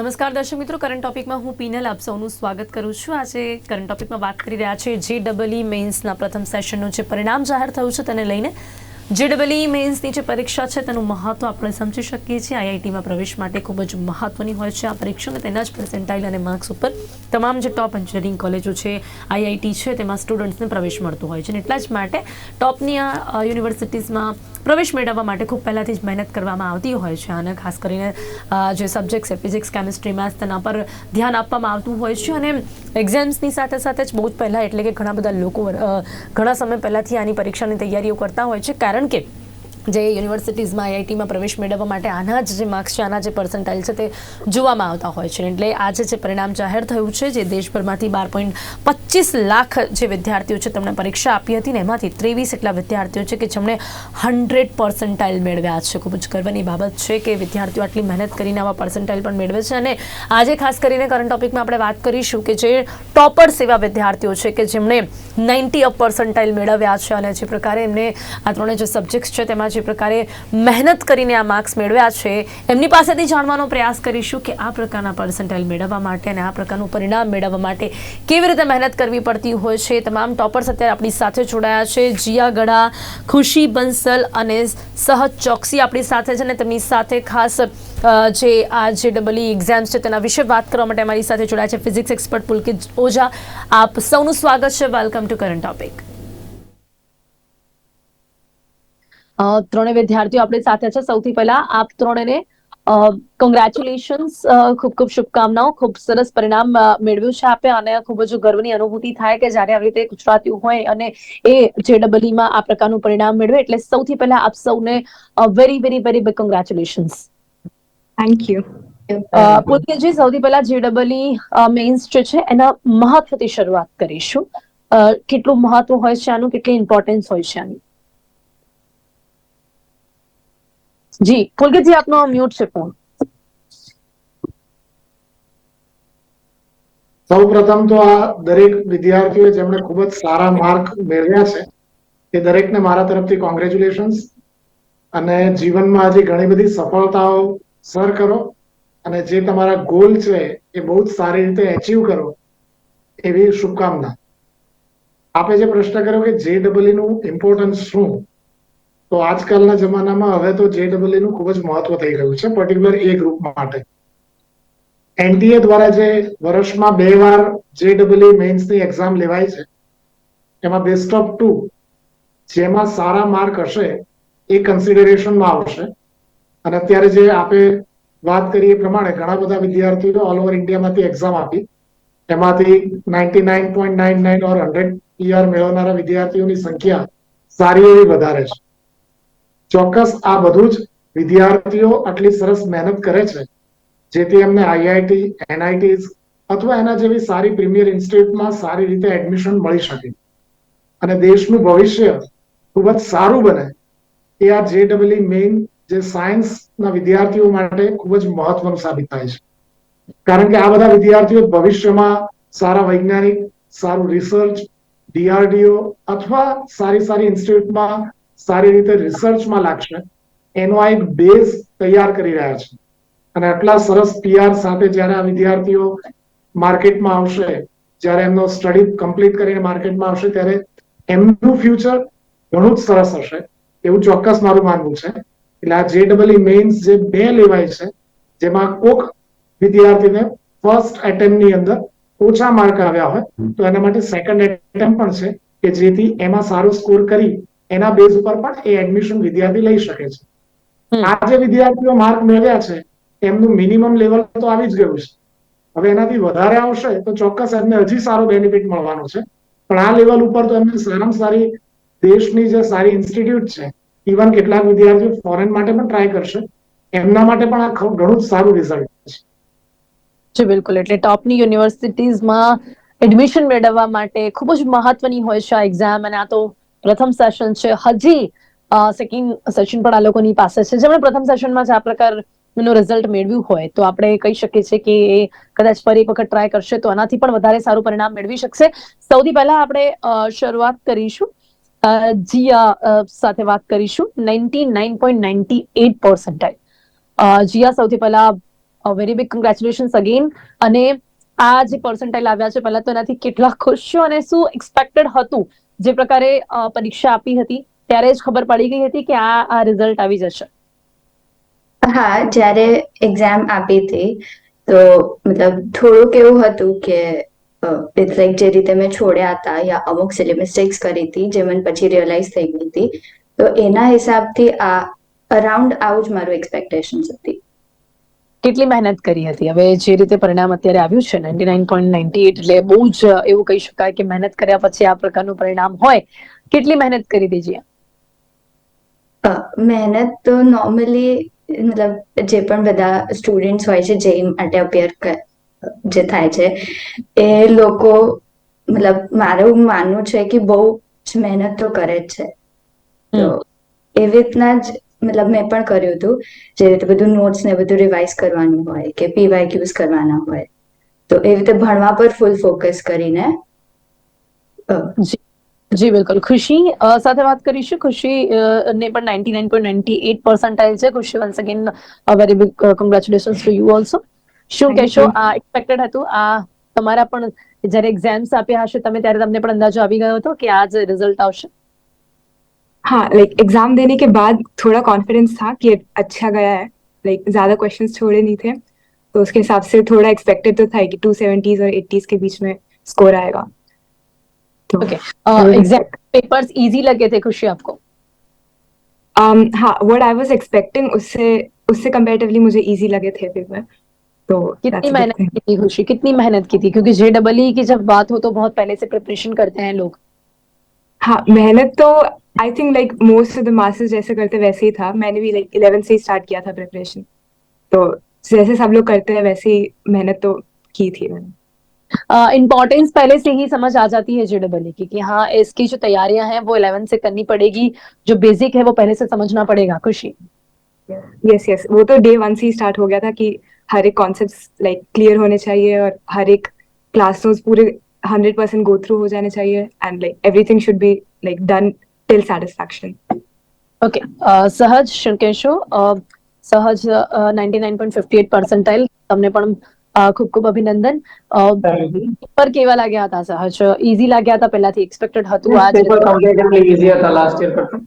નમસ્કાર, દર્શક મિત્રો. કરંટ ટોપિકમાં હું પીનલ આપ સૌનું સ્વાગત કરું છું. આજે કરંટ ટોપિકમાં વાત કરી રહ્યા છે જે ડબલઈ મેન્સના પ્રથમ સેશનનું જે પરિણામ જાહેર થયું છે તેને લઈને. જે ડબલઈ મેન્સની જે પરીક્ષા છે તેનું મહત્વ આપણે સમજી શકીએ છીએ. આઈઆઈટીમાં પ્રવેશ માટે ખૂબ જ મહત્વની હોય છે આ પરીક્ષા અને તેના જ પર્સેન્ટાઇલ અને માર્ક્સ ઉપર. તમામ જે ટોપ એન્જિનિયરિંગ કોલેજો છે, આઈઆઈટી છે, તેમાં સ્ટુડન્ટ્સને પ્રવેશ મળતો હોય છે અને એટલા જ માટે ટોપની આ યુનિવર્સિટીઝમાં પ્રવેશ મેળવવા માટે ખૂબ પહેલાંથી જ મહેનત કરવામાં આવતી હોય છે અને ખાસ કરીને જે સબ્જેક્ટ છે ફિઝિક્સ કેમિસ્ટ્રી મેથ્સ તેના પર ધ્યાન આપવામાં આવતું હોય છે અને એક્ઝામ્સની સાથે સાથે જ બહુ જ પહેલાં એટલે કે ઘણા બધા લોકો ઘણા સમય પહેલાંથી આની પરીક્ષાની તૈયારીઓ કરતા હોય છે કારણ કે જે યુનિવર્સિટીઝમાં આઈઆઈટીમાં પ્રવેશ મેળવવા માટે આના જ જે માર્ક્સ છે, આના જે પર્સન્ટાઇલ છે તે જોવામાં આવતા હોય છે. એટલે આજે જે પરિણામ જાહેર થયું છે, જે દેશભરમાંથી બાર પોઈન્ટ પચીસ લાખ જે વિદ્યાર્થીઓ છે તેમણે પરીક્ષા આપી હતી ને એમાંથી ત્રેવીસ એટલા વિદ્યાર્થીઓ છે કે જેમણે હંડ્રેડ પર્સન્ટાઇલ મેળવ્યા છે. ખૂબ જ ગર્વની બાબત છે કે વિદ્યાર્થીઓ આટલી મહેનત કરીને આવા પર્સન્ટાઇલ પણ મેળવે છે. અને આજે ખાસ કરીને કરંટ ટોપિકમાં આપણે વાત કરીશું કે જે ટોપર્સ એવા વિદ્યાર્થીઓ છે કે જેમણે નાઇન્ટી અપ પર્સન્ટાઇલ મેળવ્યા છે અને જે પ્રકારે એમને આ ત્રણે જે સબ્જેક્ટ્સ છે તેમાં જે પ્રકારે મહેનત કરીને આ માર્ક્સ મેળવ્યા છે, એમની પાસેથી જાણવાનો પ્રયાસ કરીશું કે આ પ્રકારના પર્સન્ટાઇલ મેળવવા માટે અને આ પ્રકારનું પરિણામ મેળવવા માટે કેવી રીતે મહેનત કરવી પડતી હોય છે. તમામ ટોપર્સ અત્યારે આપણી સાથે જોડાયા છે. જીયા ગઢા, ખુશી બંસલ અને સહજ ચોકસી આપણી સાથે છે અને તેમની સાથે ખાસ જે આ જે ડબલઈ એક્ઝામ્સ છે તેના વિશે વાત કરવા માટે અમારી સાથે જોડાયા છે ફિઝિક્સ એક્સપર્ટ પુલકિત ઓઝા. આપ સૌનું સ્વાગત છે. વેલકમ ટુ કરંટ ટોપિક ત્રણે વિદ્યાર્થીઓ આપણી સાથે છે. સૌથી પહેલા આપ ત્રણેને કોંગ્રેચ્યુલેશન્સ ખૂબ ખૂબ શુભકામનાઓ ખૂબ સરસ પરિણામ મેળવ્યું છે આપે અને ખૂબ જ ગર્વની અનુભૂતિ થાય કે જ્યારે આવી રીતે ગુજરાતીઓ હોય અને એ જે ડબલઈમાં આ પ્રકારનું પરિણામ મેળવે. એટલે સૌથી પહેલા આપ સૌને very very very big congratulations thank you પુલકેજી સૌથી પહેલા જે ડબલઈ મેઇન્સ જે છે એના મહત્વથી શરૂઆત કરીશું. કેટલું મહત્વ હોય છે આનું કેટલી ઇમ્પોર્ટન્સ હોય છે આની. જી પુલકિતજી આપનો મ્યુટ છે ફોન સૌ પ્રથમ તો આ દરેક વિદ્યાર્થીઓ જેમણે ખૂબ જ સારા માર્ક મેળવ્યા છે, એ દરેકને મારા તરફથી કોંગ્રેચ્યુલેશન્સ અને જીવનમાં હજી ઘણી બધી સફળતાઓ સર કરો, અને જે તમારા ગોલ છે એ બહુ જ સારી રીતે એચીવ કરો, એવી શુભકામના. આપે જે પ્રશ્ન કર્યો કે જે ડબલઈ નું ઇમ્પોર્ટન્સ શું? તો આજકાલના જમાનામાં હવે તો જે ડબલઈ નું ખૂબ જ મહત્વ થઈ ગયું છે પર્ટિક્યુલર એ ગ્રુપ માટે. એનટીએ દ્વારા જે વર્ષમાં બે વાર જે ડબલઈ મેન્સની એક્ઝામ લેવાય છે, એમાં બેસ્ટ ઓફ ટુ જેમાં સારા માર્ક હશે, એ કન્સિડરેશનમાં આવશે. અને અત્યારે જે આપે વાત કરી એ પ્રમાણે ઘણા બધા વિદ્યાર્થીઓ ઓલ ઓવર ઇન્ડિયામાંથી એક્ઝામ આપી, એમાંથી ninety nine point nine nine or hundred PR મેળવનારા વિદ્યાર્થીઓની સંખ્યા સારી એવી વધારે છે. ચોક્કસ આ બધું જ વિદ્યાર્થીઓ આટલી સરસ મહેનત કરે છે, જેથી એમને આઈઆઈટી એનઆઈટી અથવા એના જેવી સારી પ્રીમિયર ઇન્સ્ટિટ્યૂટમાં સારી રીતે એડમિશન મળી શકે. અને દેશનું ભવિષ્ય ખૂબ જ સારું બને એ આ જે ડબલઈ મેઇન જે સાયન્સના વિદ્યાર્થીઓ માટે ખૂબ જ મહત્વનું સાબિત થાય છે. કારણ કે આ બધા વિદ્યાર્થીઓ ભવિષ્યમાં સારા વૈજ્ઞાનિક, સારું રિસર્ચ, ડીઆરડીઓ અથવા સારી સારી ઇન્સ્ટિટ્યૂટમાં સારી રીતે રિસર્ચમાં લાગશે. એનો આ એક બેઝ તૈયાર કરી રહ્યા છે. અને આટલા સરસ પીઆર સાથે જ્યારે આ વિદ્યાર્થીઓ માર્કેટમાં આવશે, જ્યારે એમનો સ્ટડી કમ્પ્લીટ કરીને માર્કેટમાં આવશે, ત્યારે એમનું ફ્યુચર ઘણું જ સરસ હશે. એવું ચોક્કસ મારું માનવું છે. એટલે આ જે ડબલ મેઇન્સ જે બે લેવાય છે, જેમાં કોક વિદ્યાર્થીને ફર્સ્ટ એટેમ્પની અંદર ઓછા માર્ક આવ્યા હોય, તો એના માટે સેકન્ડ એટેમ્પ પણ છે, કે જેથી એમાં સારો સ્કોર કરી એના બેઝ ઉપર પણ એ એડમિશન વિદ્યાર્થી લઈ શકે છે. આ જે વિદ્યાર્થીઓ માર્ક મેળવ્યા છે એમનું મિનિમમ લેવલ તો આવી જ ગયું છે. હવે એનાથી વધારે આવશે તો ચોક્કસ એમને હજી સારો બેનિફિટ મળવાનો છે. પણ આ લેવલ ઉપર તો એમને સારામાં સારી દેશની જે સારી ઇન્સ્ટિટ્યૂટ છે ઇવન કેટલાક વિદ્યાર્થીઓ ફોરેન માટે પણ ટ્રાય કરશે. એમના માટે પણ આ ઘણું જ સારું રિઝલ્ટ છે. જી બિલકુલ. એટલે ટોપની યુનિવર્સિટીઝમાં એડમિશન મેળવવા માટે ખૂબ જ મહત્વની હોય છે આ એક્ઝામ અને આ તો પ્રથમ સેશન છે. હજી સેકન્ડ સેશન પણ આ લોકોની પાસે છે. જેમણે પ્રથમ સેશનમાં જ આ પ્રકારનું રિઝલ્ટ મેળવ્યું હોય, તો આપણે કહી શકીએ છીએ કે એ કદાચ ફરી એક વખત ટ્રાય કરશે તો આનાથી પણ વધારે સારું પરિણામ મેળવી શકશે. સૌથી પહેલા આપણે શરૂઆત કરીશું. જીયા સાથે વાત કરીશું. Ninety nine point ninety eight percentile Jiya સૌથી પહેલા વેરી બિગ કોંગ્રેચ્યુલેશન્સ અગેન અને આ જે પર્સન્ટાઇલ આવ્યા છે, પહેલા તો એનાથી કેટલા ખુશ છો અને શું એક્સપેક્ટેડ હતું? જે પ્રકારે પરીક્ષા આપી હતી, ત્યારે જ ખબર પડી ગઈ હતી કે આ આ રિઝલ્ટ આવી જશે. હા, જ્યારે એક્ઝામ આપી હતી, તો મતલબ થોડુંક એવું હતું કે ઇટ્સ લાઈક જે રીતે મેં છોડ્યા હતા યા અમુક સિલી મિસ્ટેક્સ કરી હતી, જે મને પછી રિયલાઇઝ થઈ ગઈ હતી, તો એના હિસાબથી આ અરાઉન્ડ આવું જ મારું એક્સપેક્ટેશન્સ હતી. કેટલી મહેનત કરી હતી? હવે જે રીતે પરિણામ અત્યારે આવ્યું છે ninety nine point ninety eight એટલે બહુ જ એવું કહી શકાય કે મહેનત કર્યા પછી આ પ્રકારનું પરિણામ હોય. કેટલી મહેનત કરી દીધી મહેનત તો નોર્મલી મતલબ જે પણ બધા સ્ટુડન્ટ્સ હોય છે જે માટે અપિયર જે થાય છે એ લોકો મતલબ મારું માનવું છે કે બહુ જ મહેનત તો કરે જ છે. તો એવી રીતના જ મતલબ મેં પણ કર્યું હતું જે રીતે બધું નોટ્સ ને બધું રિવાઇઝ કરવાનું હોય કે પીવાય ક્યુઝ કરવાના હોય. તો એ રીતે ભણવા પર ફૂલ ફોકસ કરીને જી બિલકુલ. ખુશી સાથે વાત કરીશું. ખુશી ને પણ ninety nine point ninety eight percentile છે. Khushi once again very big congratulation to you also શું કહેશો? આ એક્સપેક્ટેડ હતું. આ તમારા પણ જ્યારે એક્ઝામ્સ આપ્યા હશે તમે ત્યારે તમને પણ અંદાજો આવી ગયો હતો કે આ જ રિઝલ્ટ આવશે? हाँ लाइक एग्ज़ाम देने के बाद थोड़ा कॉन्फिडेंस था कि अच्छा गया है। लाइक ज़्यादा क्वेश्चंस छोड़े नहीं थे। तो उसके हिसाब से थोड़ा एक्सपेक्टेड तो था कि टू सेवेंटीज और एट्टीज के बीच में स्कोर आएगा। तो. पेपर्स इजी लगे थे खुशी आपको? Um, हाँ व्हाट आई वाज एक्सपेक्टिंग उससे उससे कंपैरेटिवली मुझे इजी लगे थे पेपर तो कितनी मेहनत की थी खुशी? कितनी मेहनत की थी? क्योंकि जे डबल की जब बात हो तो बहुत पहले से प्रिपरेशन करते हैं लोग। हाँ मेहनत तो I think like most of the masters जैसे करते वैसे ही था। मैंने भी लाइक इलेवन से ही स्टार्ट किया था प्रिपरेशन तो जैसे सब लोग करते हैं वैसे ही मेहनत तो की थी मैंने। इम्पोर्टेंस पहले से ही समझ आ जाती है जेडबल की कि हाँ इसकी जो तैयारियाँ हैं वो इलेवन से करनी पड़ेगी। जो बेसिक है वो पहले से समझना पड़ेगा। खुशी। यस यस वो तो डे वन से ही स्टार्ट हो गया था कि हर एक कॉन्सेप्ट लाइक क्लियर होने चाहिए और हर एक क्लास पूरे हंड्रेड परसेंट गो थ्रू हो जाने चाहिए। And like everything should be like done till satisfaction. Okay. Uh, Sahaj શંકેશો Sahaj ninety nine point fifty eight percentile તમને પણ uh, ખૂબ ખૂબ અભિનંદન. Uh, પર કેવા લાગ્યા હતા સહજ ઈઝી લાગ્યા હતા પહેલાથી? એક્સપેક્ટેડ હતું આજ? પેપર લાસ્ટ યર કરતા.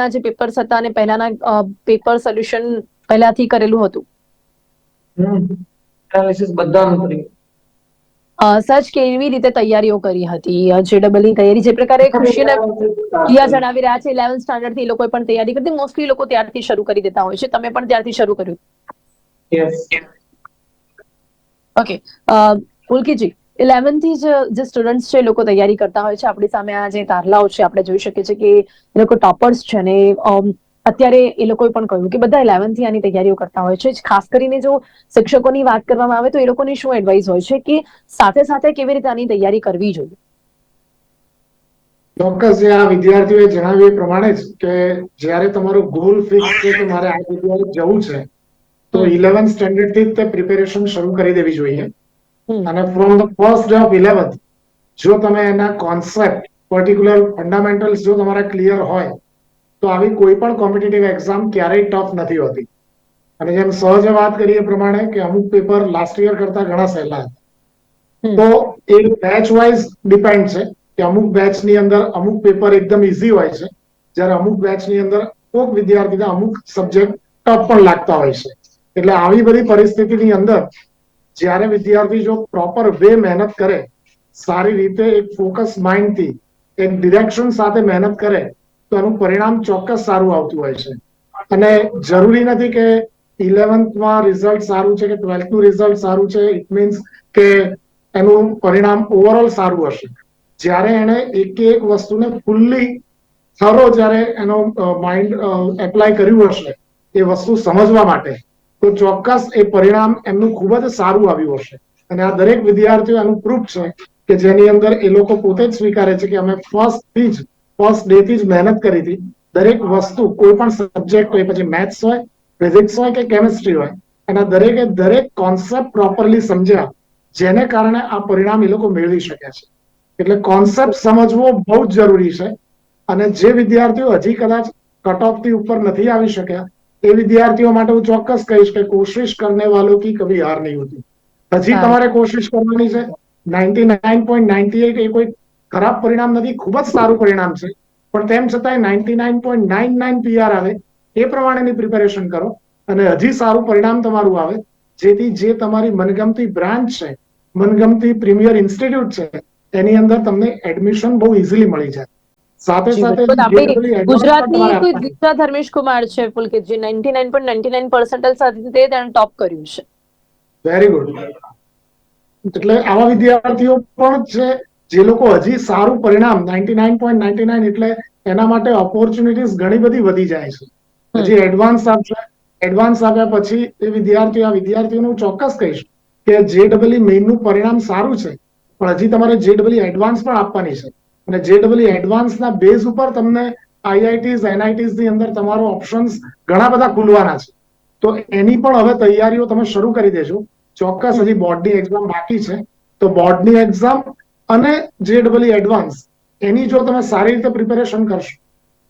ના જે પેપર્સ હતા અને પહેલાના uh, પેપર સોલ્યુશન પહેલાથી કરેલું હતું. એનાલિસિસ બધા કર્યું. અ, સહજ કેવી રીતે તૈયારીઓ કરી હતી? જે ની તૈયારી જે પ્રકારે ખુશીને પ્રિયા જણાવી રહ્યા છે ઇલેવન સ્ટાન્ડર્ડથી લોકો પણ તૈયારી કરી મોસ્ટલી લોકો ત્યારથી શરૂ કરી દેતા હોય છે. તમે પણ ત્યારથી શરૂ કર્યું? ઓકે પુલકીજી ઇલેવનથી જ જે સ્ટુડન્ટ્સ છે એ લોકો તૈયારી કરતા હોય છે. આપણી સામે આ જે તારલાઓ છે આપણે જોઈ શકીએ છીએ કે એ લોકો ટોપર્સ છે ને અમ, અત્યારે એ લોકોએ પણ કહ્યું કે બધા ઇલેવનથી આની તૈયારીઓ કરતા હોય છે. ખાસ કરીને જો શિક્ષકોની વાત કરવામાં આવે તો એ લોકોની શું એડવાઇસ હોય છે કે સાથે સાથે કેવી રીતે આની તૈયારી કરવી જોઈએ? ચોક્કસ જે આ વિદ્યાર્થીઓએ જણાવ્યું એ પ્રમાણે જ કે જ્યારે તમારો ગોલ ફિક્સ છે કે મારે આ જગ્યાએ જવું છે તો. ઇલેવન સ્ટેન્ડર્ડથી તે પ્રિપેરેશન શરૂ કરી દેવી જોઈએ. અને from the first day of eleventh જો તમે એના કોન્સેપ્ટ પર્ટિક્યુલર ફંડામેન્ટલ્સ જો તમારા ક્લિયર હોય તો આવી કોઈ પણ કોમ્પિટિટિવ એક્ઝામ ક્યારેય ટફ નથી હોતી. અને જેમ સહજે વાત કરીએ પ્રમાણે કે અમુક પેપર લાસ્ટ યર કરતા ઘણા સહેલા હતા. તો એ બેચ વાઇઝ ડિપેન્ડ છે કે અમુક બેચની અંદર અમુક પેપર એકદમ ઇઝી હોય છે. જ્યારે અમુક બેચની અંદર કોઈક વિદ્યાર્થીને અમુક સબ્જેક્ટ ટફ પણ લાગતા હોય છે. એટલે આવી બધી પરિસ્થિતિની અંદર જ્યારે વિદ્યાર્થી જો પ્રોપર વે મહેનત કરે સારી રીતે એક ફોકસ માઇન્ડથી એક ડિરેક્શન સાથે મહેનત કરે તો એનું પરિણામ ચોક્કસ સારું આવતું હોય છે. અને જરૂરી નથી કે ઇલેવન્થમાં રિઝલ્ટ સારું છે કે ટ્વેલ્થનું રિઝલ્ટ સારું છે. ઇટ મીન્સ કે એનું પરિણામ ઓવરઓલ સારું હશે. જ્યારે એને એક એક વસ્તુને ફૂલ્લી થરો જ્યારે એનો માઇન્ડ એપ્લાય કર્યું હશે એ વસ્તુ સમજવા માટે, તો ચોક્કસ એ પરિણામ એમનું ખૂબ જ સારું આવ્યું હશે. અને આ દરેક વિદ્યાર્થીઓ એનું પ્રૂફ છે કે જેની અંદર એ લોકો પોતે જ સ્વીકારે છે કે અમે ફર્સ્ટથી જ ફર્સ્ટ ડે થી જ મહેનત કરી હતી. દરેક વસ્તુ કોઈ પણ સબ્જેક્ટ હોય પછી મેથ્સ હોય ફિઝિક્સ હોય કે કેમિસ્ટ્રી હોય એના દરેકે દરેક કોન્સેપ્ટ પ્રોપરલી સમજ્યા જેને કારણે આ પરિણામ એ લોકો મેળવી શકે છે. એટલે કોન્સેપ્ટ સમજવો બહુ જ જરૂરી છે. અને જે વિદ્યાર્થીઓ હજી કદાચ કટ ઓફથી ઉપર નથી આવી શક્યા એ વિદ્યાર્થીઓ માટે હું ચોક્કસ કહીશ કે કોશિશ કરને વાલો કી કભી હાર નહીં હોતી. હજી તમારે કોશિશ કરવાની છે. Ninety nine point ninety eight એ કોઈ ખરાબ પરિણામ નથી ખૂબ જ સારું પરિણામ છે. પણ તેમ છતાંય ninety nine point nine nine PR આવે એ પ્રમાણેની પ્રિપેરેશન કરો. અને હજી સારું પરિણામ તમારું આવે જેથી જે તમારી મનગમતી બ્રાન્ચ છે મનગમતી પ્રીમિયર ઇન્સ્ટિટ્યૂટ છે એની અંદર તમને એડમિશન બહુ ઇઝીલી મળી જાય. સાથે સાથે ગુજરાતની દીક્ષા ધર્મેશ કુમાર છે પુલકિત જે ninety nine point ninety nine percentage સાથે તે તેણે ટોપ કર્યું છે. વેરી ગુડ એટલે આવા વિદ્યાર્થીઓ પણ છે જે લોકો હજી સારું પરિણામ ninety nine point ninety nine એટલે એના માટે ઓપોર્ચ્યુનિટીઝ ઘણી બધી વધી જાય છે. હજી એડવાન્સ આપશે. એડવાન્સ આપ્યા પછી એ વિદ્યાર્થીઓ આ વિદ્યાર્થીઓને હું ચોક્કસ કહીશ કે જે ડબલઈ મેઇનનું પરિણામ સારું છે પણ હજી તમારે જે ડબલઈ એડવાન્સ પણ આપવાની છે. અને જે ડબલઈ એડવાન્સના બેઝ ઉપર તમને આઈઆઈટીઝ એનઆઈટીઝની અંદર તમારો ઓપ્શન્સ ઘણા બધા ખુલવાના છે. તો એની પણ હવે તૈયારીઓ તમે શરૂ કરી દેજો. ચોક્કસ હજી બોર્ડની એક્ઝામ બાકી છે. તો બોર્ડની એક્ઝામ અને જે ડબલ એડવાન્સ એની જો તમે સારી રીતે પ્રિપેરેશન કરશો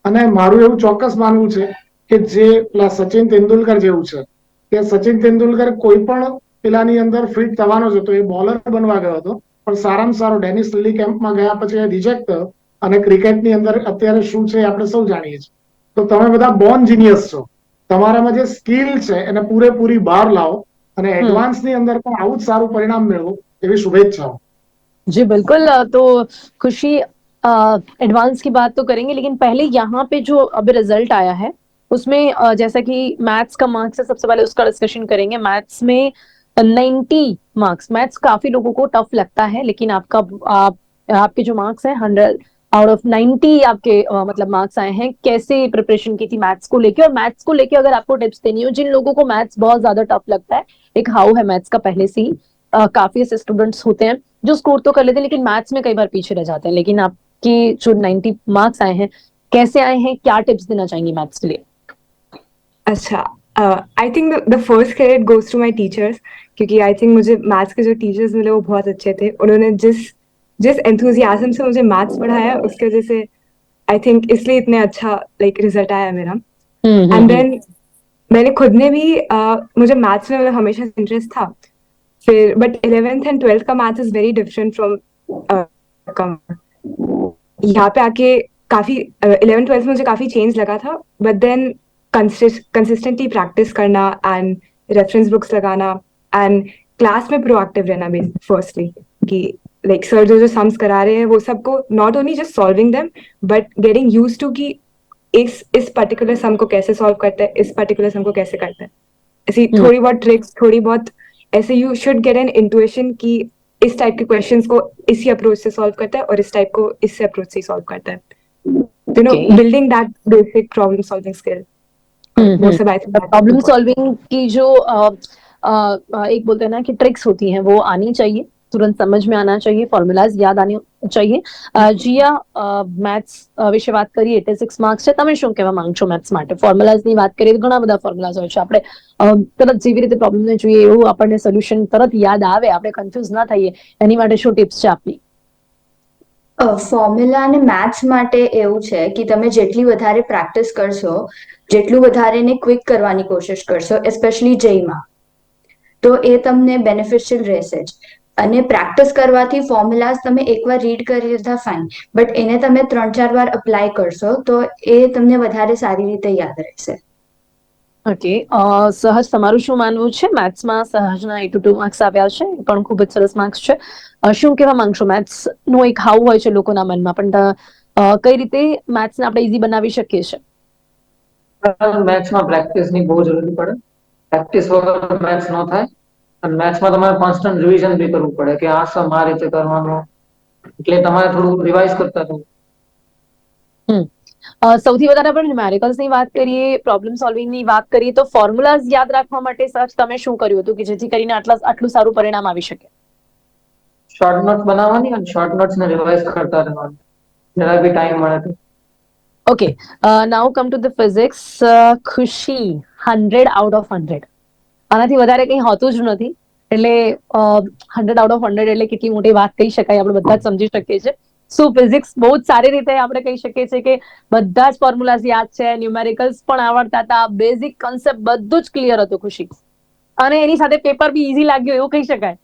અને મારું એવું ચોક્કસ માનવું છે કે જે પેલા સચિન તેંડુલકર જેવું છે કે સચિન તેંડુલકર કોઈ પણ પેલાની અંદર ફિટ થવાનો જ હતો એ બોલર બનવા ગયો હતો પણ સારામાં સારો ડેનિસ લીલી કેમ્પમાં ગયા પછી એ રિજેક્ટ થયો અને ક્રિકેટની અંદર અત્યારે શું છે આપણે સૌ જાણીએ છીએ. તો તમે બધા બોર્ન જીનિયસ છો. તમારામાં જે સ્કિલ છે એને પૂરેપૂરી બહાર લાવો અને એડવાન્સની અંદર પણ આવું જ સારું પરિણામ મેળવો એવી શુભેચ્છાઓ. जी बिल्कुल तो खुशी एडवांस की बात तो करेंगे लेकिन पहले यहाँ पे जो अभी रिज़ल्ट आया है उसमें जैसा कि मैथ्स का मार्क्स है सबसे पहले उसका डिस्कशन करेंगे। मैथ्स में 90 मार्क्स मैथ्स काफ़ी लोगों को टफ लगता है लेकिन आपका आप आपके जो मार्क्स हैं हंड्रेड आउट ऑफ़ 90 आपके अ, मतलब मार्क्स आए हैं। कैसे प्रिपरेशन की थी मैथ्स को लेके? और मैथ्स को लेके अगर आपको टिप्स देनी हो जिन लोगों को मैथ्स बहुत ज़्यादा टफ लगता है एक हाउ है मैथ्स का पहले से ही काफ़ी ऐसे स्टूडेंट्स होते हैं। जो स्कोर तो कर लेते हैं लेकिन मैथ्स में कई बार पीछे रह जाते हैं। लेकिन आपके जो 90 मार्क्स आए हैं कैसे आए हैं क्या टिप्स देना चाहेंगे मैथ्स के लिए? अच्छा I think the first credit goes to my teachers क्योंकि आई थिंक मुझे मैथ्स के जो टीचर्स मिले वो बहुत अच्छे थे। उन्होंने जिस जिस एंथुजियाज्म से मुझे मैथ्स पढ़ाया उसकी वजह से आई थिंक इसलिए इतने अच्छा लाइक like, रिज़ल्ट आया मेरा। एंड देन मैंने खुद ने भी uh, मुझे मैथ्स में मतलब हमेशा इंटरेस्ट था। फिर बट इलेवेंथ एंड ट्वेल्थ का maths is very different from यहाँ पे आके काफ़ी इलेवन ट्वेल्थ में मुझे काफ़ी चेंज लगा था बट देन कंसिस्टेंटली प्रैक्टिस करना एंड रेफरेंस बुक्स लगाना एंड क्लास में प्रोएक्टिव रहना भी फर्स्टली कि लाइक सर जो जो सम्स करा रहे हैं वो सबको not only just solving them but getting use to कि इस इस पर्टिकुलर सम को कैसे सॉल्व करते हैं इस पर्टिकुलर सम को कैसे करते हैं ऐसी हम्म। थोड़ी बहुत ट्रिक्स थोड़ी बहुत ऐसे you should get an intuition कि इस टाइप के क्वेश्चन को इसी अप्रोच से सॉल्व करता है और इस टाइप को इससे अप्रोच से सॉल्व करता है। You know building that basic problem solving skill problem solving की जो uh, uh, एक बोलते हैं ना कि ट्रिक्स होती हैं वो आनी चाहिए तुरंत समझ में आना चाहिए फॉर्मूलाज याद आने चाहिए અ, જીયા મેથ્સ વિશે વાત કરીએ એટલે સિક્સ માર્ક્સ છે તમે શું કહેવા માંગશો મેથ્સ માટે ફોર્મ્યુલાઝની વાત કરીએ તો ઘણા બધા ફોર્મ્યુલાઝ હોય છે આપણે અ, તરત જેવી રીતે પ્રોબ્લેમને જોઈએ એવું આપણને સોલ્યુશન તરત યાદ આવે આપણે કન્ફ્યુઝ ના થઈએ એની માટે શું ટિપ્સ છે આપની ફોર્મ્યુલા અને મેથ્સ માટે એવું છે કે તમે જેટલી વધારે પ્રેક્ટિસ કરશો જેટલું વધારે એને ક્વિક કરવાની કોશિશ કરશો એસ્પેશિયલી જયમાં તો એ તમને બેનિફિશિયલ રહેશે જ અને પ્રેક્ટિસ કરવાથી ફોર્મ્યુલાઝ તમે એકવાર રીડ કરી લીધા ફાઇન બટ એને તમે ત્રણ ચાર વાર અપ્લાય કરશો તો એ તમને વધારે સારી રીતે યાદ રહેશે. ઓકે સહજ તમારું શું માનવું છે? મેથ્સમાં સહજના એટુ ટુ માર્ક્સ આવ્યા છે એ પણ ખૂબ જ સરસ માર્ક્સ છે. શું કહેવા માંગશો? મેથ્સ નો એક હાવ હોય છે લોકોના મનમાં પણ કઈ રીતે મેથ્સને આપણે ઈઝી બનાવી શકીએ છીએ મેથ્સમાં પ્રેક્ટિસની બહુ જરૂરી પડે. પ્રેક્ટિસ વગર મેથ્સ ન થાય. અને મેથ્સમાં તમારે કોન્સ્ટન્ટ રિવિઝન બી કરવું પડે કે આ સમ આ રીતે કરવાનો. એટલે તમારે થોડું રિવાઇઝ કરતા રહેવું સૌથી વધારે આપણે ન્યુમેરિકલ્સની વાત કરીએ પ્રોબ્લેમ સોલ્વિંગની વાત કરીએ તો ફોર્મ્યુલાઝ યાદ રાખવા માટે સર્ચ તમે શું કર્યું હતું કે જેથી કરીને આટલા આટલું સારું પરિણામ આવી શકે? શોર્ટ નોટ્સ બનાવવાની અને શોર્ટ નોટ્સ ને રિવાઇઝ કરતા રહેવાનું. જરા બી ટાઈમ મળે તો. Okay now come to the physics Khushi. Hundred out of hundred આનાથી વધારે કંઈ હોતું જ નથી એટલે હંડ્રેડ આઉટ ઓફ હંડ્રેડ એટલે કેટલી મોટી વાત કહી શકાય આપણે બધા જ સમજી શકીએ છીએ શું ફિઝિક્સ બહુ જ સારી રીતે આપણે કહી શકીએ છીએ કે બધા જ ફોર્મ્યુલાઝ યાદ છે ન્યુમેરિકલ્સ પણ આવડતા હતા બેઝિક કોન્સેપ્ટ બધું જ ક્લિયર હતું ખુશી અને એની સાથે પેપર બી ઈઝી લાગ્યું એવું કહી શકાય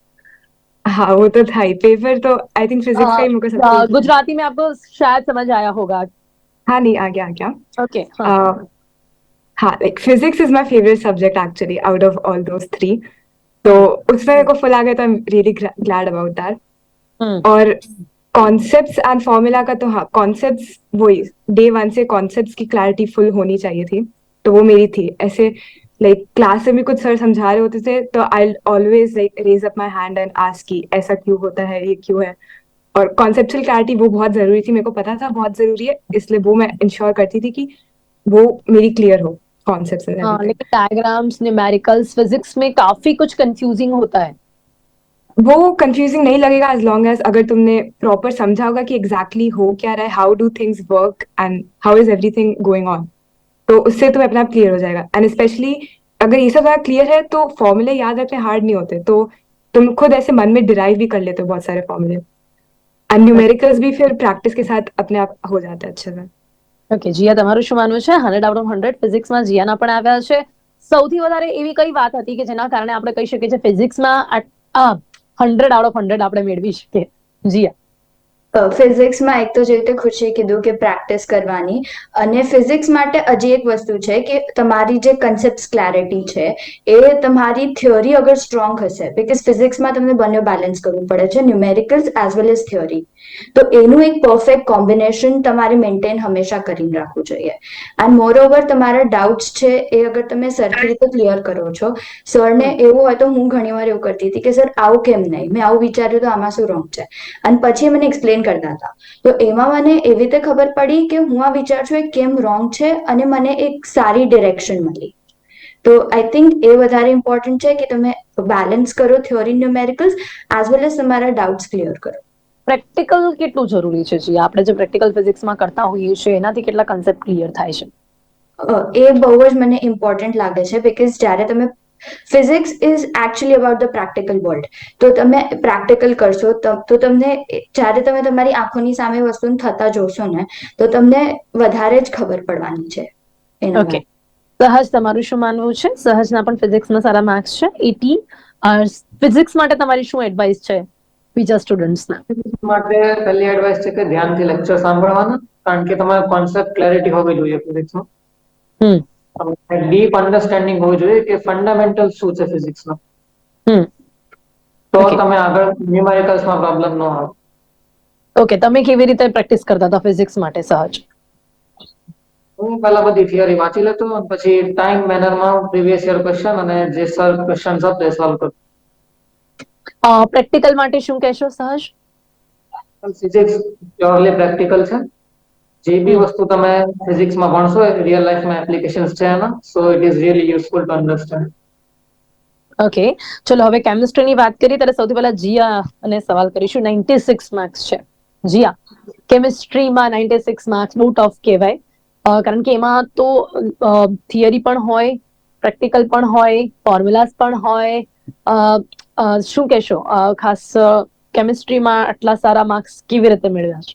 हाँ वो तो था ही पेपर तो आई थिंक फिजिक्स का ही मुझे अ, सबसे गुजराती में आपको शायद समझ आया होगा हाँ नहीं आ गया आ गया ओके Uh, हाँ like physics is my favourite subject actually out of all those three तो उसमें मेरे को फुल आ गया तो I am really glad about that. और कॉन्सेप्ट्स एंड फॉर्मूला का तो हाँ कॉन्सेप्ट्स वही डे वन से कॉन्सेप्ट्स की क्लैरिटी फुल होनी चाहिए थी तो वो मेरी थी। ऐसे लाइक क्लास में भी कुछ सर समझा रहे होते थे तो I always like raise up my hand and ask की ऐसा क्यों होता है ये क्यों है? और कॉन्सेप्चुअल क्लैरिटी वो बहुत ज़रूरी थी मेरे को पता था बहुत ज़रूरी है इसलिए वो मैं इंश्योर करती थी कि वो मेरी क्लियर हो। कॉन्सेप्ट्स हाँ लेकिन डायग्राम्स न्यूमेरिकल्स फिजिक्स में काफ़ी कुछ कंफ्यूजिंग होता है। वो कंफ्यूजिंग नहीं लगेगा एज लॉन्ग एज अगर तुमने प्रॉपर समझा होगा कि एग्जैक्टली exactly हो क्या रहा है how do things work and how is everything going on तो उससे तुम्हें अपना क्लियर हो जाएगा। एंड स्पेशली अगर ये सब क्लियर है तो फॉर्मूले याद रखने हार्ड नहीं होते। तो तुम खुद ऐसे मन में डिराइव भी कर लेते हो बहुत सारे फॉर्मूले एंड न्यूमेरिकल्स भी फिर प्रैक्टिस के साथ अपने आप हो जाते हैं अच्छे से। ઓકે, જીયા, તમારું શું માનવું છે? હંડ્રેડ આઉટ ઓફ હંડ્રેડ ફિઝિક્સમાં જીયાના પણ આવ્યા છે. સૌથી વધારે એવી કઈ વાત હતી કે જેના કારણે આપણે કહી શકીએ છીએ ફિઝિક્સમાં હંડ્રેડ આઉટ ઓફ હંડ્રેડ આપણે મેળવી શકીએ? જીયા. ફિઝિક્સમાં એક તો જે રીતે ખુશી કીધું કે પ્રેક્ટિસ કરવાની. અને ફિઝિક્સ માટે હજી એક વસ્તુ છે કે તમારી જે કન્સેપ્ટ ક્લેરિટી છે, એ તમારી થિયોરી અગર સ્ટ્રોંગ હશે બિકોઝ ફિઝિક્સમાં તમને બંને બેલેન્સ કરવું પડે છે numericals as well as theory તો એનું એક પરફેક્ટ કોમ્બિનેશન તમારે મેન્ટેન હંમેશા કરીને રાખવું જોઈએ. એન્ડ મોર ઓવર તમારા ડાઉટ્સ છે એ અગર તમે સરખી રીતે ક્લિયર કરો છો, સરને એવું હોય તો હું ઘણી વાર એવું કરતી હતી કે, સર, આવું કેમ નહીં? મેં આવું વિચાર્યું તો આમાં શું રોંગ છે? અને પછી મને એક્સપ્લેન કરતા હતા. તો એમાં મને એવી રીતે ખબર પડી કે હું આ વિચાર છું એ કેમ રોંગ છે અને મને એક સારી ડિરેક્શન મળી. તો આઈ થિંક એ વધારે ઇમ્પોર્ટન્ટ છે કે તમે બેલેન્સ કરો theory numericals as well as તમારા ડાઉટ્સ ક્લિયર કરો. પ્રેક્ટિકલ કેટલું જરૂરી છે જી? આપણે જે પ્રેક્ટિકલ ફિઝિક્સમાં કરતા હોઈએ છીએ એનાથી કેટલા કન્સેપ્ટ ક્લિયર થાય છે? એ બહુ જ મને ઇમ્પોર્ટન્ટ લાગે છે બીકોઝ જ્યારે તમે physics is actually about the practical world તો તમે પ્રેક્ટિકલ કરશો ત- તો તમને જ્યારે તમે તમારી આંખોની સામે વસ્તુને થતા જોશો ને તો તમને વધારે જ ખબર પડવાની છે. એના ઓકે સહજ તમારું શું માનવું છે? સહજના પણ ફિઝિક્સમાં સારા માર્ક્સ છે. એટી ફિઝિક્સ માટે તમારી શું એડવાઇસ છે બીજા સ્ટુડન્ટ્સના માટે પહેલી એડવાઇસ છે કે ધ્યાનથી લેક્ચર સાંભળવાના કારણ કે તમારે કોન્સેપ્ટ ક્લેરિટી હોવી જોઈએ ફિઝિક્સમાં હમ. ડીપ અન્ડરસ્ટેન્ડિંગ હોવી જોઈએ કે ફંડામેન્ટલ શું છે ફિઝિક્સનો તો તમે આગળ ન્યુમેરિકલ્સમાં પ્રોબ્લેમ ન આવે. ઓકે તમે કેવી રીતે પ્રેક્ટિસ કરતા હતા ફિઝિક્સ માટે સહજ? હું પહેલા બધી થિયરી વાંચી લેતો અને પછી ટાઈમ મેનરમાં પ્રીવિયસ યર ક્વેશ્ચન અને જે સર ક્વેશ્ચન આપે તે સોલ્વ કરતો. પ્રેક્ટિકલ માટે શું કહેશો સહજ? ફિઝિક્સ પ્યોરલી પ્રેક્ટિકલ છે. જે બી વસ્તુ તમે ફિઝિક્સમાં ભણશો એ રિયલ લાઈફમાં એપ્લિકેશન્સ છે એના. So it is really useful to understand okay ચલો, હવે કેમિસ્ટ્રીની વાત કરીએ, ત્યારે સૌથી પહેલા જીયા અને સવાલ કરીશું. 96 સિક્સ માર્ક્સ છે. જીયા કેમિસ્ટ્રીમાં 96 સિક્સ માર્ક્સ બહુ ટફ કહેવાય કારણ કે એમાં તો થિયરી પણ હોય પ્રેક્ટિકલ પણ હોય ફોર્મ્યુલાસ પણ હોય. શું કહેશો? ખાસ કેમિસ્ટ્રીમાં આટલા સારા માર્ક્સ કેવી રીતે મેળવ્યા છે?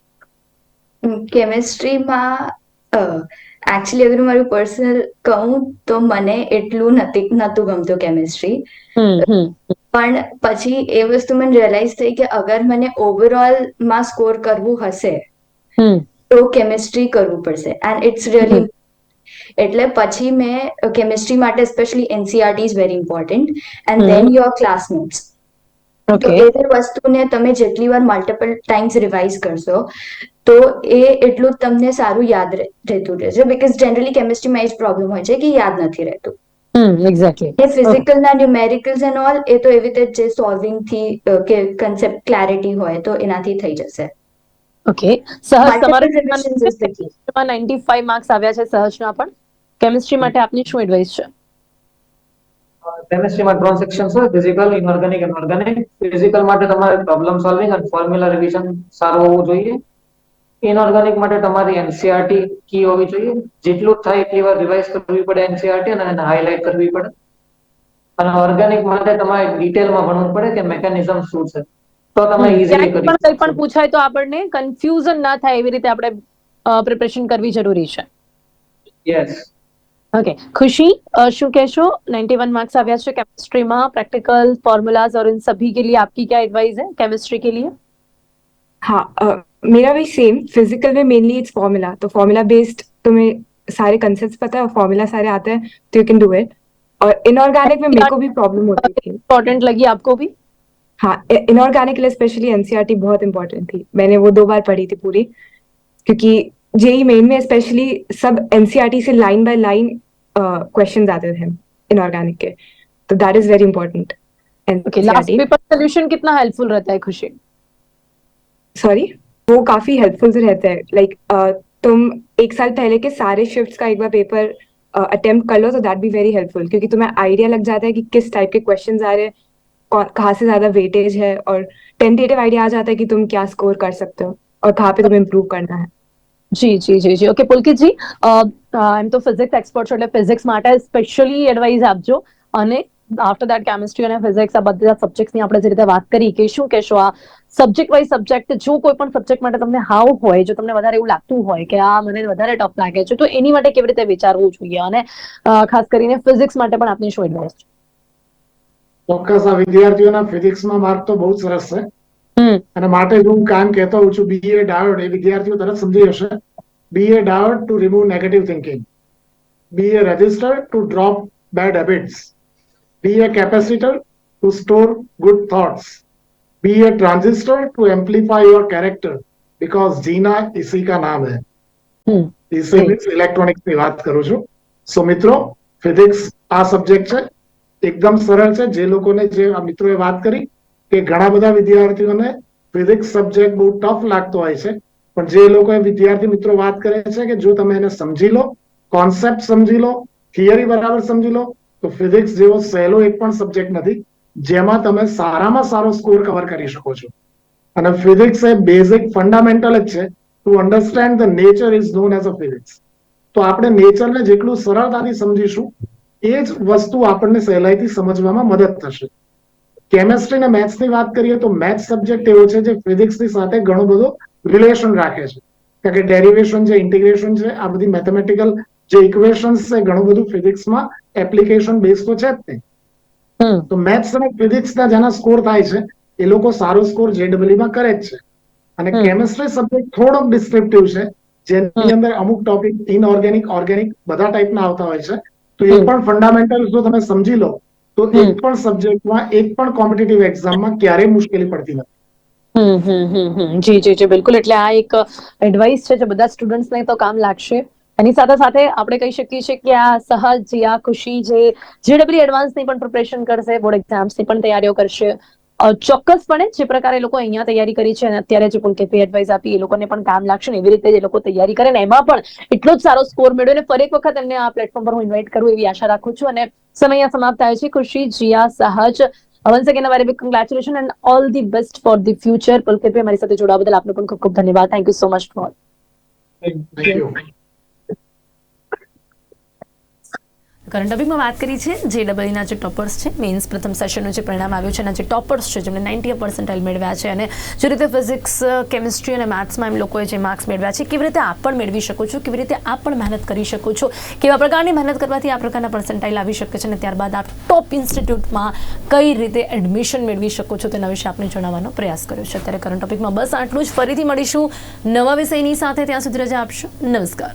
કેમિસ્ટ્રીમાં એકચ્યુઅલી અગર મારું પર્સનલ કહું તો મને એટલું નથી નહોતું ગમતું કેમિસ્ટ્રી પણ પછી એ વસ્તુ મને રિયલાઇઝ થઈ કે અગર મને ઓવરઓલમાં સ્કોર કરવું હશે તો કેમેસ્ટ્રી કરવું પડશે. એન્ડ ઇટ્સ રિયલી એટલે પછી મેં કેમેસ્ટ્રી માટે specially NCERT is very important and. Then your class notes તો એ વસ્તુને તમે જેટલી વાર મલ્ટિપલ ટાઈમ્સ રિવાઇઝ કરશો તો એ એટલું જ તમને સારું યાદ રહે- રહેતું રહેશે. બીકોઝ જનરલી કેમિસ્ટ્રીમાં એ જ પ્રોબ્લેમ હોય છે કે યાદ નથી રહેતું. ફિઝિકલ એક્ઝેક્ટલી ફિઝિકલના ન્યુમેરિકલ્સ એન્ડ ઓલ એ તો એવી રીતે જે સોલ્વિંગથી કે કન્સેપ્ટ ક્લેરિટી હોય તો એનાથી થઈ જશે. ઓકે સહજ તમારું revisions is the key. Ninety five marks આવ્યા છે સહજના પણ. કેમિસ્ટ્રી માટે આપની શું એડવાઇસ છે? કેમિસ્ટ્રીમાં ત્રણ સેક્શન છે ફિઝિકલ ઇનઓર્ગેનિક અને ઓર્ગેનિક ફિઝિકલ માટે તમારે પ્રોબ્લેમ સોલ્વિંગ અને ફોર્મ્યુલા રિવિઝન સારું હોવું જોઈએ. ઇનઓર્ગેનિક માટે તમારી એનસીઆરટી કી હોવી જોઈએ જેટલું થાય એટલી વાર રિવાઇઝ કરવી પડે એનસીઆરટી અને એને હાઇલાઇટ કરવી પડે અને ઓર્ગેનિક માટે તમારે ડિટેલમાં ભણવું પડે કે મેકેનિઝમ શું છે તો તમે હમ, ઇઝીલી ક્યાંય કરી પણ કંઈ પણ શકશો પૂછાય તો આપણને કન્ફ્યુઝન ના થાય એવી રીતે આપણે પ્રિપરેશન કરવી જરૂરી છે યસ ઓકે खुशी अ, શું કહેશો 91 मार्क्स આવ્યા છે केमिस्ट्री में प्रैक्टिकल फॉर्मूलाज और इन सभी के लिए आपकी क्या एडवाइस है केमिस्ट्री के लिए हाँ अ, मेरा भी सेम फ़िज़िकल में मेनली इट्स फॉर्मूला तो फॉर्मूला बेस्ड तुम्हें सारे कंसेप्ट पता है फॉर्मूला सारे आते हैं तो यू कैन डू इट और इनऑर्गेनिक में मेरे को भी प्रॉब्लम होती थी। इम्पोर्टेंट लगी आपको भी? हाँ इनऑर्गेनिक लिए स्पेशली एनसीईआरटी बहुत इंपॉर्टेंट थी। मैंने वो दो बार पढ़ी थी पूरी। क्योंकि जेई मेन में स्पेशली सब एनसीईआरटी से लाइन बाय लाइन क्वेश्चंस आते थे इनऑर्गेनिक के। तो that is very important last paper solution कितना हेल्पफुल रहता है खुशी? सॉरी वो काफ़ी हेल्पफुल रहता है। लाइक like, uh, तुम एक साल पहले के सारे शिफ्ट्स का एक बार पेपर अटेम्प्ट uh, कर लो तो दैट बी वेरी हेल्पफुल क्योंकि तुम्हें आइडिया लग जाता है कि किस टाइप के क्वेश्चंस आ रहे हैं कहाँ से ज़्यादा वेटेज है और टेंटेटिव आइडिया आ जाता है कि तुम क्या स्कोर कर सकते हो और कहाँ पे तुम्हें इम्प्रूव करना है। जी जी जी जी। Okay Pulkit ji I am तो physics expert physics mart specially advice आप जो अनेक આફ્ટર દેટ કેમિસ્ટ્રી અને ફિઝિક્સ આ બધા સબ્જેક્ટ્સની આપણે જે રીતે વાત કરી કે શું કહેશો આ સબ્જેક્ટ વાઇઝ સબ્જેક્ટ જો કોઈ પણ સબ્જેક્ટ માટે તમને હાવ હોય જો તમને વધારે એવું લાગતું હોય કે આ મને વધારે ટફ લાગે છે તો એની માટે કેવી રીતે વિચારવું જોઈએ? અને ખાસ કરીને ફિઝિક્સ માટે પણ આપની શું એડવાઇસ છે? ચોક્કસ આ વિદ્યાર્થીઓના ફિઝિક્સમાં માર્ક તો બહુ સરસ છે. અને માટે હું કામ કહેતો હોઉં છું બી એ ડાયોડ એ વિદ્યાર્થીઓ તરત સમજી હશે be a diode to remove negative thinking be a resistor to drop bad habits be a capacitor to store good thoughts. Be a transistor to amplify your character. Because Gina કા નામ હૈ હમ EC means ઇલેક્ટ્રોનિક્સની વાત કરું છું સો મિત્રો physics આ subject છે એકદમ સરળ છે જે લોકોને જે મિત્રોએ વાત કરી કે ઘણા બધા વિદ્યાર્થીઓને ફિઝિક્સ સબ્જેક્ટ બહુ ટફ લાગતો હોય છે પણ જે લોકો વિદ્યાર્થી મિત્રો વાત કરે છે કે જો તમે એને સમજી લો કોન્સેપ્ટ સમજી લો થિયરી બરાબર સમજી લો તો ફિઝિક્સ જેવો સહેલો એક પણ સબ્જેક્ટ નથી, જેમાં તમે સારામાં સારો સ્કોર કવર કરી શકો છો. અને ફિઝિક્સ એ બેઝિક ફંડામેન્ટલ જ છે. To understand the nature is known as a physics તો આપણે નેચરને જેટલું સરળતાથી સમજીશું, એ જ વસ્તુ આપણને સહેલાઈથી સમજવામાં મદદ થશે. કેમેસ્ટ્રી અને મેથ્સની વાત કરીએ તો મેથ્સ સબ્જેક્ટ એવો છે જે ફિઝિક્સની સાથે ઘણો બધો રિલેશન રાખે છે. કારણ કે ડેરિવેશન છે ઇન્ટિગ્રેશન છે, આ બધી મેથેમેટિકલ જે ઇક્વેશન્સ છે ઘણું બધું ફિઝિક્સમાં એપ્લિકેશન બેઝ તો છે જ નહીં તો મેથ્સ અને ફિઝિક્સના જેના સ્કોર થાય છે એ લોકો સારો સ્કોર જેડબલીમાં કરે જ છે. અને. કેમિસ્ટ્રી સબ્જેક્ટ થોડોક ડિસ્ક્રિપ્ટિવ છે જેની અંદર અમુક ટોપિક ઇનઓર્ગેનિક ઓર્ગેનિક બધા ટાઈપના આવતા હોય છે. તો એ પણ ફંડામેન્ટલ જો તમે સમજી લો તો. એક પણ સબ્જેક્ટમાં એક પણ કોમ્પિટિટિવ એક્ઝામમાં ક્યારેય મુશ્કેલી પડતી નથી. હમ હમ હમ જી જી જી બિલકુલ. એટલે આ એક એડવાઇસ છે જે બધા સ્ટુડન્ટ્સને તો કામ લાગશે. એની સાથે સાથે આપણે કહી શકીએ છીએ કે આ સહજ, યા ખુશી જે જેડબલ્યુ એડવાન્સની પણ પ્રિપરેશન કરશે બોર્ડ એક્ઝામ્સની પણ તૈયારીઓ કરશે. ચોક્કસપણે જે પ્રકારે લોકો અહીંયા તૈયારી કરી છે અને અત્યારે જે પુલકેતભાઈ એડવાઇસ આપી, એ લોકોને પણ કામ લાગશે ને એવી રીતે જે લોકો તૈયારી કરે ને એમાં પણ એટલો જ સારો સ્કોર મેળવે ને ફરી એક વખત એમને આ પ્લેટફોર્મ પર હું ઇન્વાઇટ કરું એવી આશા રાખું છું અને સમય સમાપ્ત થાય છે. Khushi, Jiya, Sahaj. Once again very be congratulation and all the best for the future પુલકેતભાઈ મારી સાથે જોડાવા બદલ આપનો પણ ખૂબ ખૂબ ધન્યવાદ. Thank you so much for thank you current ટોપિકમાં વાત કરી છે. જે ડબલના જે ટોપર્સ છે, મેઇન્સ પ્રથમ સેશનનું જે પરિણામ આવ્યું છે એના જે ટોપર્સ છે જેમણે નાઇન્ટી પર્સન્ટાઇલ મેળવ્યા છે અને જે રીતે ફિઝિક્સ, કેમિસ્ટ્રી અને મેથ્સમાં એમ લોકોએ જે માર્ક્સ મેળવ્યા છે, કેવી રીતે આપ પણ મેળવી શકો છો? કેવી રીતે આપ પણ મહેનત કરી શકો છો? કેવા પ્રકારની મહેનત કરવાથી આ પ્રકારના પર્સન્ટાઇલ આવી શકે છે અને ત્યારબાદ આપ ટોપ ઇન્સ્ટિટ્યૂટમાં કઈ રીતે એડમિશન મેળવી શકો છો તેના વિશે આપણે જણાવવાનો પ્રયાસ કર્યો છે. અત્યારે કરંટ ટોપિકમાં બસ આટલું જ. ફરીથી મળીશું નવા વિષયની સાથે. ત્યાં સુધી રજા આપશો. નમસ્કાર.